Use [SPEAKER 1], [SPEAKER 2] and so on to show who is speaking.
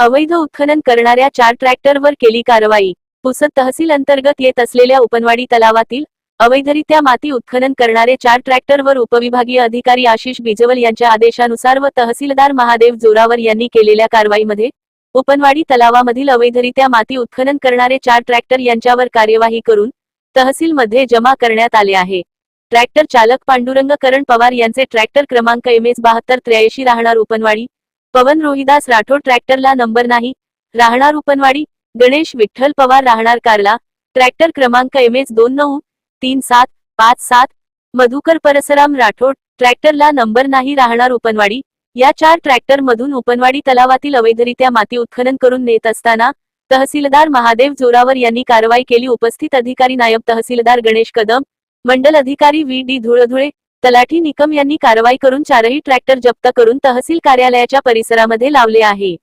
[SPEAKER 1] अवैध उत्खनन करणाऱ्या चार ट्रॅक्टरवर केली कारवाई. पुसद तहसील अंतर्गत येत असलेल्या उपनवाडी तलावातील अवैधरित्या माती उत्खनन करणारे चार ट्रॅक्टरवर उपविभागीय अधिकारी आशिष बिजवल यांच्या आदेशानुसार व तहसीलदार महादेव जोरावर यांनी केलेल्या कारवाईमध्ये उपनवाडी तलावामधील अवैधरित्या माती उत्खनन करणारे चार ट्रॅक्टर यांच्यावर कार्यवाही करून तहसीलमध्ये जमा करण्यात आले आहे. ट्रॅक्टर चालक पांडुरंग करण पवार यांचे ट्रॅक्टर क्रमांक एम एस बहात्तर त्र्याऐंशी राहणार उपनवाडी पवन रोहिदास राठोड ट्रॅक्टरला नंबर नाही. राहणार उपनवाडी गणेश विठ्ठल पवार राहणार कारला. ट्रॅक्टर क्रमांक एम एच दोन नऊ तीन सात पाच सात. मधुकर परसराम राठोड ट्रॅक्टरला नंबर नाही राहणार उपनवाडी. या चार ट्रॅक्टर मधून उपनवाडी तलावातील अवैधरित्या माती उत्खनन करून नेत असताना तहसीलदार महादेव जोरावर यांनी कारवाई केली. उपस्थित अधिकारी नायब तहसीलदार गणेश कदम मंडल अधिकारी व्ही डी धुळधुळे तलाठी निकम यांनी कारवाई करून चारही ट्रॅक्टर जप्त करून तहसील कार्यालयाच्या परिसरामध्ये लावले आहे.